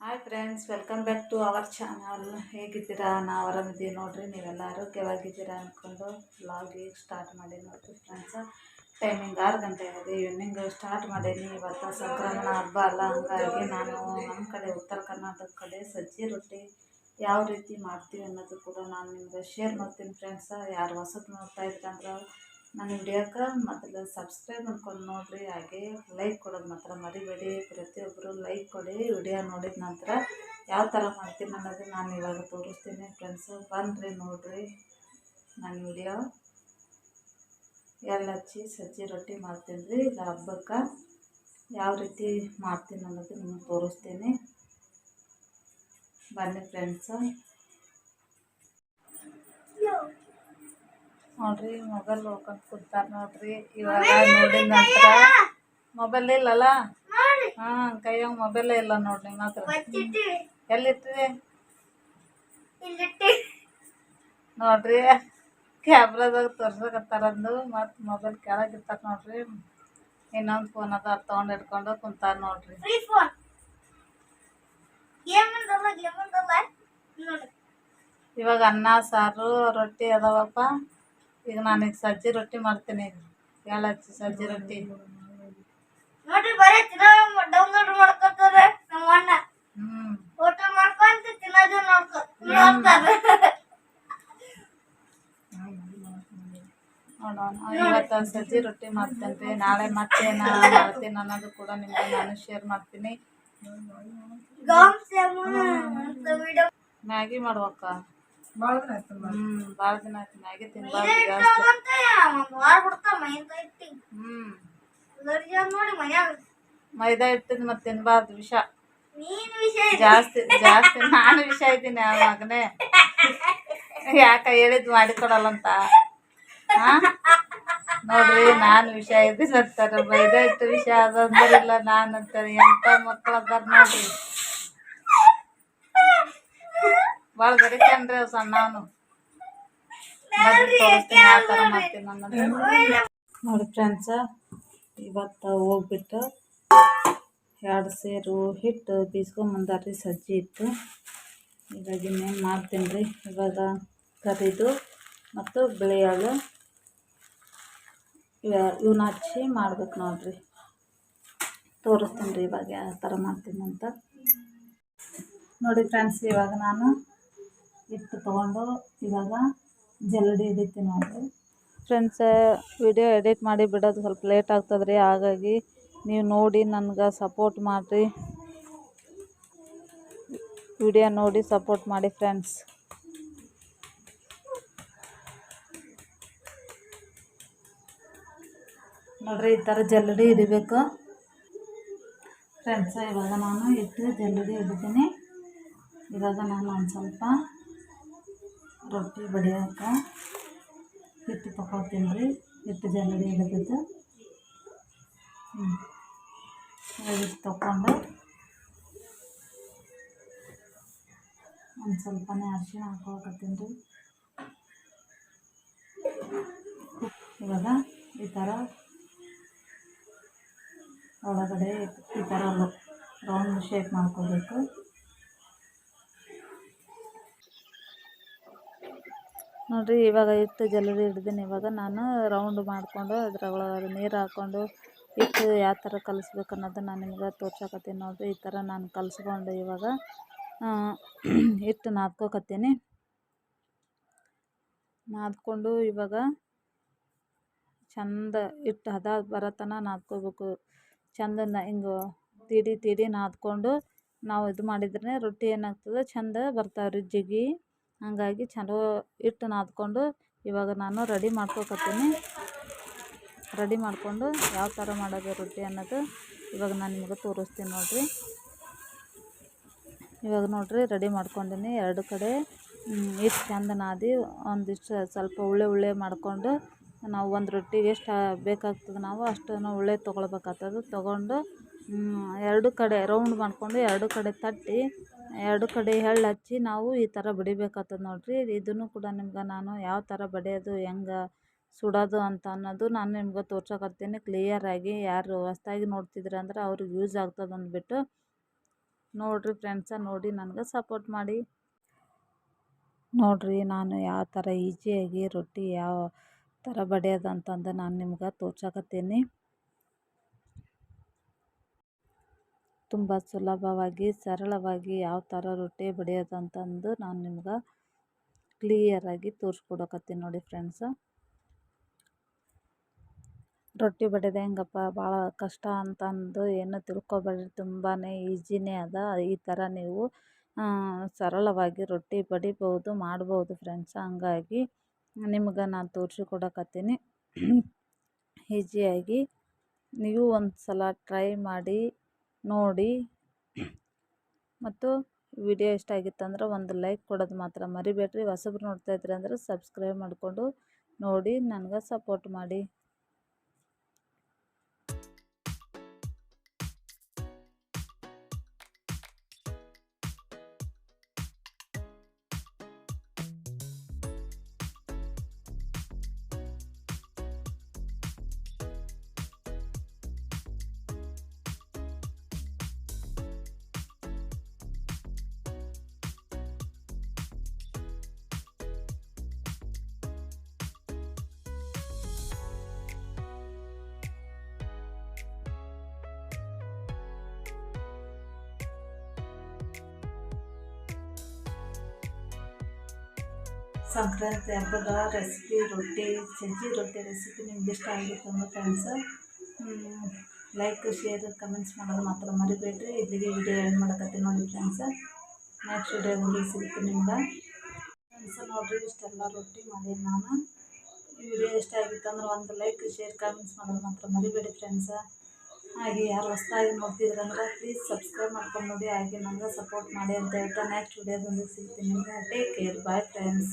Hi friends welcome back to our channel ಹೇಗಿದ್ದೀರಾ? ನಾವು ಆರಾಮಿದ್ದೀವಿ ನೋಡ್ರಿ, ನೀವೆಲ್ಲ ಆರೋಗ್ಯವಾಗಿದ್ದೀರಾ ಅಂದ್ಕೊಂಡು ಈಗ ಸ್ಟಾರ್ಟ್ ಮಾಡಿ ನೋಡಿರಿ ಫ್ರೆಂಡ್ಸ ಟೈಮಿಂಗ್ ಆರು ಗಂಟೆ ಆಗಿದೆ ಈವ್ನಿಂಗ್ ಸ್ಟಾರ್ಟ್ ಮಾಡೀನಿ. ಇವತ್ತು ಸಂಕ್ರಮಣ ಹಬ್ಬ ಅಲ್ಲ, ಹಂಗಾಗಿ ನಾನು ನಮ್ಮ ಕಡೆ, ಉತ್ತರ ಕರ್ನಾಟಕ ಕಡೆ ಸಜ್ಜಿ ರೊಟ್ಟಿ ಯಾವ ರೀತಿ ಮಾಡ್ತೀವಿ ಅನ್ನೋದು ಕೂಡ ನಾನು ನಿಮ್ಗೆ ಶೇರ್ ಮಾಡ್ತೀನಿ ಫ್ರೆಂಡ್ಸ ಯಾರು ಹೊಸದು ನೋಡ್ತಾ ಇದ್ರಂದ್ರೆ ನನ್ನ ವಿಡಿಯೋಕ್ಕೆ ಮೊದಲು ಸಬ್ಸ್ಕ್ರೈಬ್ ಮಾಡ್ಕೊಂಡು ನೋಡಿರಿ, ಹಾಗೆ ಲೈಕ್ ಕೊಡೋದು ಮಾತ್ರ ಮರಿಬೇಡಿ. ಪ್ರತಿಯೊಬ್ಬರು ಲೈಕ್ ಕೊಡಿ ವಿಡಿಯೋ ನೋಡಿದ ನಂತರ ಯಾವ ಥರ ಮಾಡ್ತೀನಿ ಅನ್ನೋದು ನಾನು ಇವಾಗ ತೋರಿಸ್ತೀನಿ. ಫ್ರೆಂಡ್ಸು ಬನ್ನಿರಿ ನೋಡಿರಿ. ನನ್ನ ವಿಡಿಯೋ ಎಳ್ಳು ಹಚ್ಚಿ ಸಜ್ಜಿ ರೊಟ್ಟಿ ಮಾಡ್ತೀನಿ ರೀ. ಈಗ ಹಬ್ಬಕ್ಕೆ ಯಾವ ರೀತಿ ಮಾಡ್ತೀನಿ ಅನ್ನೋದು ನಿಮಗೆ ತೋರಿಸ್ತೀನಿ. ಬನ್ನಿ ಫ್ರೆಂಡ್ಸು ನೋಡ್ರಿ ಮೊಬೈಲ್ ನೋಡ್ಕೊಂಡು ಕೂತಾರ ನೋಡ್ರಿ. ಇವಾಗ ನೋಡಿದ ನಂತರ ಮೊಬೈಲ್ ಇಲ್ಲಲ್ಲ? ಹಾಂ ಕೈಯಾಗ ಮೊಬೈಲೇ ಇಲ್ಲ ನೋಡ್ರಿ ಮಾತ್ರ. ಎಲ್ಲಿಟ್ರಿ ನೋಡ್ರಿ ಕ್ಯಾಮ್ರಾದಾಗ ತೋರ್ಸಕತ್ತಾರಂದು ಮತ್ತೆ ಮೊಬೈಲ್ ಕೆಳಗಿತ್ತಾರ ನೋಡ್ರಿ. ಇನ್ನೊಂದು ಫೋನ್ ಅದ ತಗೊಂಡ್ ತೊಗೊಂಡು ಹಿಡ್ಕೊಂಡು ಕುಂತಾರ ನೋಡ್ರಿ. ಇವಾಗ ಅನ್ನ ಸಾರು ರೊಟ್ಟಿ ಅದಾವಪ್ಪ. ಈಗ ನಾನು ಸಜ್ಜಿ ರೊಟ್ಟಿ ಮಾಡ್ತೀನಿ ಎಳ್ಳು ಸಜ್ಜಿ ರೊಟ್ಟಿ. ನೋಡ್ರಿ ಬರೀ ತಿನ್ನೋ ಡೌನ್ಲೋಡ್ ಮಾಡ್ಕೊತಾರೆ ನಮ್ಮ ಅಣ್ಣ. ಹ್ಞೂ ಫೋಟೋ ಮಾಡ್ಕೊಂತ ತಿನ್ನೋದು ನೋಡ್ಕೊ ನೋಡ್ತಾರೆ. ನೋಡೋಣ ಇವತ್ತು ಸಜ್ಜಿ ರೊಟ್ಟಿ ಮಾಡ್ತೇನೆ ನಾಳೆ ಮತ್ತೆ ನಾನು ಮಾಡ್ತೀನಿ ಅನ್ನೋದು ಕೂಡ ನಿಮಗೆ ನಾನು ಶೇರ್ ಮಾಡ್ತೀನಿ. ಮ್ಯಾಗಿ ಸೇಮು ಭಾಳ ದಿನ ಆಯ್ತು ಮ್ಯಾಗಿ ಮೈಂದ ಇಟ್ಟಿ. ಹ್ಞೂ ನೋಡಿ ಮನ್ಯಾಗ. ಮೈದಾ ಇಟ್ಟಿದ್ ಮತ್ತೆ ತಿನ್ಬಾರ್ದು ವಿಷ. ನೀನ್ ವಿಷಯ ಜಾಸ್ತಿ ಜಾಸ್ತಿ ನಾನು ವಿಷ ಇದ್ದೀನಿ ಆ ಮಗನೇ. ಯಾಕ ಹೇಳಿದ್ ಮಾಡಿಕೊಡಲ್ಲಂತ ಹಾ ನೋಡ್ರಿ ನಾನು ವಿಷ ಇದ್ದೀನಿ ಅಂತಾರೆ. ಮೈದಾ ಇಟ್ಟು ವಿಷ ಅದಂದ್ರಿಲ್ಲ ನಾನು ಅಂತಾರೆ. ಎಂತ ಮಕ್ಕಳು ಅದಾರ ನೋಡ್ರಿ. ಭಾಳ ಅವ್ ಸಣ್ಣವನು? ನೋಡಿ ಫ್ರೆಂಡ್ಸ, ಇವತ್ತು ಹೋಗ್ಬಿಟ್ಟು ಎರಡು ಸೇರು ಹಿಟ್ಟು ಬೀಸ್ಕೊಂಬಂದಾರ್ರಿ ಸಜ್ಜಿ ಇತ್ತು ಇವಾಗ ಇನ್ನೇನು ಮಾಡ್ತೀನಿ ರೀ ಇವಾಗ ಕರಿದು ಮತ್ತು ಬಿಳಿಯಾಳು ಇವ ಇವನ್ನ ಹಚ್ಚಿ ಮಾಡ್ಬೇಕು ನೋಡ್ರಿ. ತೋರಿಸ್ತೀನಿ ರೀ ಇವಾಗ ಯಾವ ಥರ ಮಾಡ್ತೀನಿ ಅಂತ. ನೋಡಿ ಫ್ರೆಂಡ್ಸ್, ಇವಾಗ ನಾನು ಹಿಟ್ಟು ತೊಗೊಂಡು ಇವಾಗ ಜಲ್ಲಡಿ ಹಿಡಿತೀನಿ ನೋಡ್ರಿ ಫ್ರೆಂಡ್ಸ ವಿಡಿಯೋ ಎಡಿಟ್ ಮಾಡಿ ಬಿಡೋದು ಸ್ವಲ್ಪ ಲೇಟ್ ಆಗ್ತದೆ ರೀ ಹಾಗಾಗಿ ನೀವು ನೋಡಿ ನನಗೆ ಸಪೋರ್ಟ್ ಮಾಡಿರಿ. ವಿಡಿಯೋ ನೋಡಿ ಸಪೋರ್ಟ್ ಮಾಡಿ ಫ್ರೆಂಡ್ಸ್ ನೋಡ್ರಿ ಈ ಥರ ಜಲ್ಲಡಿ ಹಿಡಿಬೇಕು ಫ್ರೆಂಡ್ಸ ಇವಾಗ ನಾನು ಇಟ್ಟು ಜಲ್ಲಡಿ ಹಿಡಿತೀನಿ ಇವಾಗ ನಾನು ಒಂದು ಸ್ವಲ್ಪ ರೊಟ್ಟಿ ಬಡಿಯೋಕೆ ಹಿಟ್ಟು ತಗೊಳ್ತೀನಿ ರೀ. ಹಿಟ್ಟು ಜಲ್ಲಡಿ ಹಿಡಿದಿದ್ದು. ಹ್ಞೂ ಹಿಟ್ಟು ತಗೊಂಡು ಒಂದು ಸ್ವಲ್ಪನೇ ಅರಿಶಿಣ ಹಾಕೋಕತ್ತೀನಿ ರೀ. ಇವಾಗ ಈ ಥರ ಒಳಗಡೆ ಈ ಥರ ರೌಂಡ್ ಶೇಪ್ ಮಾಡ್ಕೋಬೇಕು. ನೋಡಿರಿ, ಇವಾಗ ಹಿಟ್ಟು ಜಲ್ಲಡಿ ಹಿಡ್ದೀನಿ ಇವಾಗ. ನಾನು ರೌಂಡ್ ಮಾಡಿಕೊಂಡು ಅದ್ರೊಳಗೆ ನೀರು ಹಾಕ್ಕೊಂಡು ಹಿಟ್ಟು ಯಾವ ಥರ ಕಲಿಸ್ಬೇಕು ಅನ್ನೋದು ನಾನು ನಿಮ್ಗೆ ತೋರ್ಸಕತ್ತೀನಿ ನೋಡಿರಿ. ಈ ಥರ ನಾನು ಕಲಿಸ್ಕೊಂಡು ಇವಾಗ ಹಿಟ್ಟು ನಾದ್ಕೊಕತ್ತೀನಿ. ನಾದ್ಕೊಂಡು ಇವಾಗ ಚಂದ ಹಿಟ್ಟು ಹದ ಬರೋತನ ನಾದ್ಕೋಬೇಕು. ಚಂದ ಹಿಂಗೆ ತಿಡಿ ತಿಡಿ ನಾದ್ಕೊಂಡು ನಾವು ಇದು ಮಾಡಿದ್ರೆ ರೊಟ್ಟಿ ಏನಾಗ್ತದೆ? ಚಂದ ಬರ್ತಾವೆ ರೀ ಜಿಗಿ. ಹಾಗಾಗಿ ಚಲೋ ಹಿಟ್ಟು ನಾದ್ಕೊಂಡು ಇವಾಗ ನಾನು ರೆಡಿ ಮಾಡ್ಕೋಕತ್ತೀನಿ. ರೆಡಿ ಮಾಡಿಕೊಂಡು ಯಾವ ಥರ ಮಾಡೋದು ರೊಟ್ಟಿ ಅನ್ನೋದು ಇವಾಗ ನಾನು ನಿಮಗೆ ತೋರಿಸ್ತೀನಿ ನೋಡಿರಿ. ಇವಾಗ ನೋಡಿರಿ ರೆಡಿ ಮಾಡ್ಕೊಂಡಿನಿ. ಎರಡು ಕಡೆ ಹಿಟ್ಟು ಚೆಂದ ನಾದಿ ಒಂದಿಷ್ಟು ಸ್ವಲ್ಪ ಉಳ್ಳೆ ಉಳ್ಳೆ ಮಾಡಿಕೊಂಡು ನಾವು ಒಂದು ರೊಟ್ಟಿಗೆ ಎಷ್ಟು ಬೇಕಾಗ್ತದೆ ನಾವು ಅಷ್ಟನ್ನು ಉಳ್ಳೆ ತೊಗೊಳ್ಬೇಕಾಗ್ತದೆ. ತೊಗೊಂಡು ಎರಡು ಕಡೆ ರೌಂಡ್ ಮಾಡಿಕೊಂಡು ಎರಡು ಕಡೆ ತಟ್ಟಿ ಎರಡು ಕಡೆ ಎಳ್ಳು ಹಚ್ಚಿ ನಾವು ಈ ಥರ ಬಡಿಬೇಕಾಗ್ತದೆ ನೋಡಿರಿ. ಇದನ್ನು ಕೂಡ ನಿಮ್ಗೆ ನಾನು ಯಾವ ಥರ ಬಡಿಯೋದು, ಹೆಂಗೆ ಸುಡೋದು ಅಂತ ಅನ್ನೋದು ನಾನು ನಿಮ್ಗೆ ತೋರ್ಸೋಕತ್ತೀನಿ ಕ್ಲಿಯರಾಗಿ ಯಾರು ಹೊಸ್ದಾಗಿ ನೋಡ್ತಿದ್ರೆ ಅಂದ್ರೆ ಅವ್ರಿಗೆ ಯೂಸ್ ಆಗ್ತದೆ ಅಂದ್ಬಿಟ್ಟು ನೋಡಿರಿ ಫ್ರೆಂಡ್ಸ ನೋಡಿ ನನಗೆ ಸಪೋರ್ಟ್ ಮಾಡಿ. ನೋಡಿರಿ ನಾನು ಯಾವ ಥರ ಈಸಿಯಾಗಿ ರೊಟ್ಟಿ ಯಾವ ಥರ ಬಡಿಯೋದು ಅಂತಂದು ನಾನು ನಿಮ್ಗೆ ತೋರ್ಸಕತ್ತೀನಿ ತುಂಬ ಸುಲಭವಾಗಿ, ಸರಳವಾಗಿ ಯಾವ ಥರ ರೊಟ್ಟಿ ಬಡಿಯೋದು ಅಂತಂದು ನಾನು ನಿಮ್ಗೆ ಕ್ಲಿಯರಾಗಿ ತೋರಿಸ್ಕೊಡಕತ್ತೀನಿ ನೋಡಿ ಫ್ರೆಂಡ್ಸ ರೊಟ್ಟಿ ಬಡಿಯೋದು ಹೆಂಗಪ್ಪ ಭಾಳ ಕಷ್ಟ ಅಂತಂದು ಏನು ತಿಳ್ಕೊಬೇಡ್ರಿ ತುಂಬಾ ಈಜಿನೇ ಅದ. ಈ ಥರ ನೀವು ಸರಳವಾಗಿ ರೊಟ್ಟಿ ಬಡಿಬೋದು ಮಾಡ್ಬೋದು ಫ್ರೆಂಡ್ಸ್ ಹಂಗಾಗಿ ನಿಮ್ಗೆ ನಾನು ತೋರಿಸಿಕೊಡಕತ್ತೀನಿ. ಈಜಿಯಾಗಿ ನೀವು ಒಂದು ಸಲ ಟ್ರೈ ಮಾಡಿ ನೋಡಿ. ಮತ್ತು ವಿಡಿಯೋ ಇಷ್ಟ ಆಗಿತ್ತಂದ್ರೆ ಒಂದು ಲೈಕ್ ಕೊಡೋದು ಮಾತ್ರ ಮರಿಬೇಡ್ರಿ. ಹೊಸಬ್ರು ನೋಡ್ತಾ ಇದ್ರಿ ಅಂದ್ರೆ ಸಬ್ಸ್ಕ್ರೈಬ್ ಮಾಡಿಕೊಂಡು ನೋಡಿ. ನನ್ಗೆ ಸಪೋರ್ಟ್ ಮಾಡಿ. ಸಂಕ್ರಾಂತಿ ಹಬ್ಬದ ರೆಸಿಪಿ ರೊಟ್ಟಿ, ಸಜ್ಜಿ ರೊಟ್ಟಿ ರೆಸಿಪಿ ನಿಮ್ಗೆ ಇಷ್ಟ ಆಗಿತ್ತು ಅಂದ್ರೆ ಫ್ರೆಂಡ್ಸ್ ಲೈಕ್ ಶೇರ್ ಕಮೆಂಟ್ಸ್ ಮಾಡೋದು ಮಾತ್ರ ಮರಿಬೇಡ್ರಿ. ಇಲ್ಲಿಗೆ ವಿಡಿಯೋ ಏನು ಮಾಡಕತ್ತೀನಿ ನೋಡಿ ಫ್ರೆಂಡ್ಸ್ ನೆಕ್ಸ್ಟ್ ವಿಡಿಯೋದಲ್ಲಿ ಸಿಗುತ್ತೆ ನಿಮ್ಗೆ. ಫ್ರೆಂಡ್ಸ್ ನೋಡಿರಿ, ಇಷ್ಟೆಲ್ಲ ರೊಟ್ಟಿ ಮಾಡೀನಿ ನಾನು. ಈ ವಿಡಿಯೋ ಇಷ್ಟ ಆಗಿತ್ತು ಅಂದ್ರೆ ಒಂದು ಲೈಕ್ ಶೇರ್ ಕಮೆಂಟ್ಸ್ ಮಾಡೋದು ಮಾತ್ರ ಮರಿಬೇಡಿ ಫ್ರೆಂಡ್ಸ ಹಾಗೆ ಯಾರು ಹೊಸದಾಗಿ ನೋಡ್ತಿದ್ರಂದ್ರೆ ಪ್ಲೀಸ್ ಸಬ್ಸ್ಕ್ರೈಬ್ ಮಾಡ್ಕೊಂಡು ನೋಡಿ. ಹಾಗೆ ನನಗೆ ಸಪೋರ್ಟ್ ಮಾಡಿ ಅಂತ ಹೇಳ್ತಾ ನೆಕ್ಸ್ಟ್ ವಿಡಿಯೋದೊಂದಿಗೆ ಸಿಗ್ತೀನಿ ಟೇಕ್ ಕೇರ್ ಬಾಯ್ ಫ್ರೆಂಡ್ಸ್